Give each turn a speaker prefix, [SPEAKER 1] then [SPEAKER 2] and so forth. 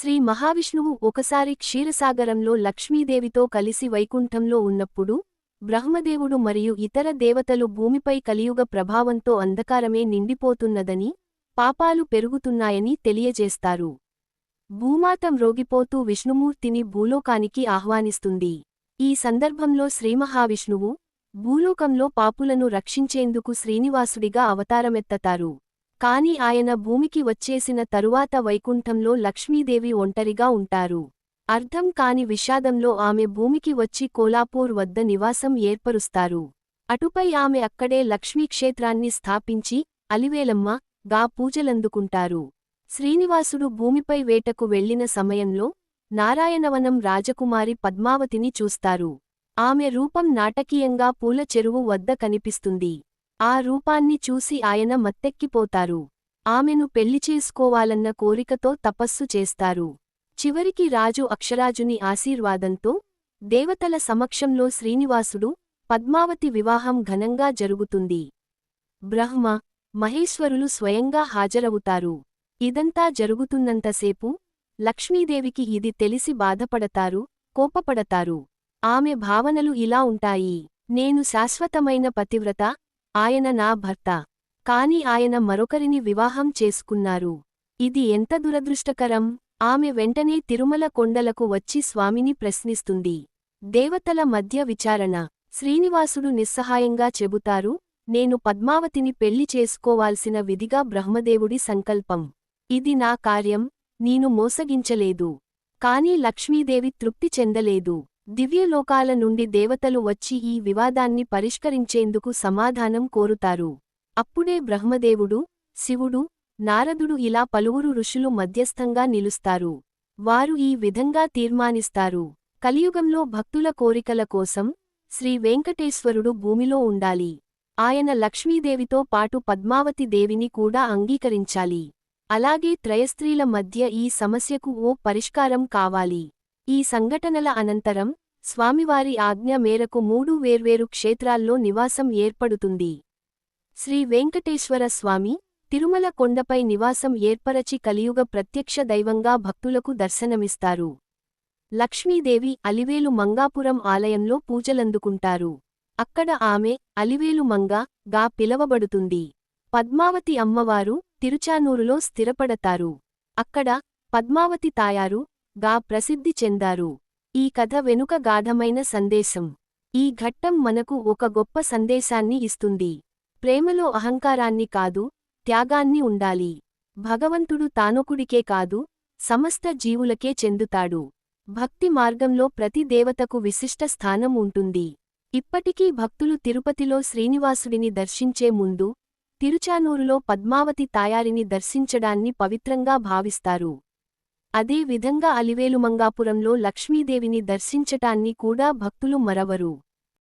[SPEAKER 1] శ్రీ మహావిష్ణువు ఒకసారి క్షీరసాగరంలో లక్ష్మీదేవితో కలిసి వైకుంఠంలో ఉన్నప్పుడు బ్రహ్మదేవుడు మరియు ఇతర దేవతలు భూమిపై కలియుగ ప్రభావంతో అంధకారమే నిండిపోతున్నదని పాపాలు పెరుగుతున్నాయని తెలియజేస్తారు. భూమాతం రోగిపోతూ విష్ణుమూర్తిని భూలోకానికి ఆహ్వానిస్తుంది. ఈ సందర్భంలో శ్రీమహావిష్ణువు భూలోకంలో పాపులను రక్షించేందుకు శ్రీనివాసుడిగా అవతారమెత్తతారు. కాని ఆయన భూమికి వచ్చేసిన తరువాత వైకుంఠంలో లక్ష్మీదేవి ఒంటరిగా ఉంటారు. అర్థం కాని విషాదంలో ఆమె భూమికి వచ్చి కోలాపూర్ వద్ద నివాసం ఏర్పరుస్తారు. అటుపై ఆమె అక్కడే లక్ష్మీక్షేత్రాన్ని స్థాపించి అలివేలమ్మ గా పూజలందుకుంటారు. శ్రీనివాసుడు భూమిపై వేటకు వెళ్ళిన సమయంలో నారాయణవనం రాజకుమారి పద్మావతిని చూస్తారు. ఆమె రూపం నాటకీయంగా పూల చెరువు వద్ద కనిపిస్తుంది. ఆ రూపాన్ని చూసి ఆయన మత్తెక్కిపోతారు. ఆమెను పెళ్ళి చేసుకోవాలన్న కోరికతో తపస్సు చేస్తారు. చివరికి రాజు అక్షరాజుని ఆశీర్వాదంతో దేవతల సమక్షంలో శ్రీనివాసుడు పద్మావతి వివాహం ఘనంగా జరుగుతుంది. బ్రహ్మ మహేశ్వరులు స్వయంగా హాజరవుతారు. ఇదంతా జరుగుతున్నంతసేపు లక్ష్మీదేవికి ఇది తెలిసి బాధపడతారు కోపపడతారు. ఆమె భావనలు ఇలా ఉంటాయి. నేను శాశ్వతమైన పతివ్రత ఆయన నా భర్త. కాని ఆయన మరొకరిని వివాహం చేసుకున్నారు. ఇది ఎంత దురదృష్టకరం. ఆమె వెంటనే తిరుమల కొండలకు వచ్చి స్వామిని ప్రశ్నిస్తుంది. దేవతల మధ్య విచారణ. శ్రీనివాసుడు నిస్సహాయంగా చెబుతారు నేను పద్మావతిని పెళ్ళి చేసుకోవాల్సిన విధిగా బ్రహ్మదేవుడి సంకల్పం. ఇది నా కార్యం నేను మోసగించలేదు. కాని లక్ష్మీదేవి తృప్తి చెందలేదు. దివ్యలోకాల నుండి దేవతలు వచ్చి ఈ వివాదాన్ని పరిష్కరించేందుకు సమాధానం కోరుతారు. అప్పుడే బ్రహ్మదేవుడు శివుడు నారదుడు ఇలా పలువురు ఋషులు మధ్యస్థంగా నిలుస్తారు. వారు ఈ విధంగా తీర్మానిస్తారు. కలియుగంలో భక్తుల కోరికల కోసం శ్రీ వెంకటేశ్వరుడు భూమిలో ఉండాలి. ఆయన లక్ష్మీదేవితో పాటు పద్మావతి దేవిని కూడా అంగీకరించాలి. అలాగే త్రయస్త్రీల మధ్య ఈ సమస్యకు ఓ పరిష్కారం కావాలి. ఈ సంఘటనల అనంతరం స్వామివారి ఆజ్ఞ మేరకు మూడు వేర్వేరు క్షేత్రాల్లో నివాసం ఏర్పడుతుంది. శ్రీ వెంకటేశ్వర స్వామి తిరుమల కొండపై నివాసం ఏర్పరచి కలియుగ ప్రత్యక్ష దైవంగా భక్తులకు దర్శనమిస్తారు. లక్ష్మీదేవి అలివేలు మంగాపురం ఆలయంలో పూజలందుకుంటారు. అక్కడ ఆమె అలివేలు మంగ గా పిలవబడుతుంది. పద్మావతి అమ్మవారు తిరుచానూరులో స్థిరపడతారు. అక్కడ పద్మావతి తాయారు గా ప్రసిద్ధి చెందారు. ఈ కథ వెనుక గాఢమైన సందేశం. ఈ ఘట్టం మనకు ఒక గొప్ప సందేశాన్ని ఇస్తుంది. ప్రేమలో అహంకారాన్ని కాదు త్యాగాన్ని ఉండాలి. భగవంతుడు తానొకుడికే కాదు సమస్త జీవులకే చెందుతాడు. భక్తి మార్గంలో ప్రతి దేవతకు విశిష్ట స్థానం ఉంటుంది. ఇప్పటికీ భక్తులు తిరుపతిలో శ్రీనివాసుడిని దర్శించే ముందు తిరుచానూరులో పద్మావతి తాయారిని దర్శించడాన్ని పవిత్రంగా భావిస్తారు. అదే విధంగా అలివేలుమంగాపురంలో లక్ష్మీదేవిని దర్శించటాన్ని కూడా భక్తులు మరవరు.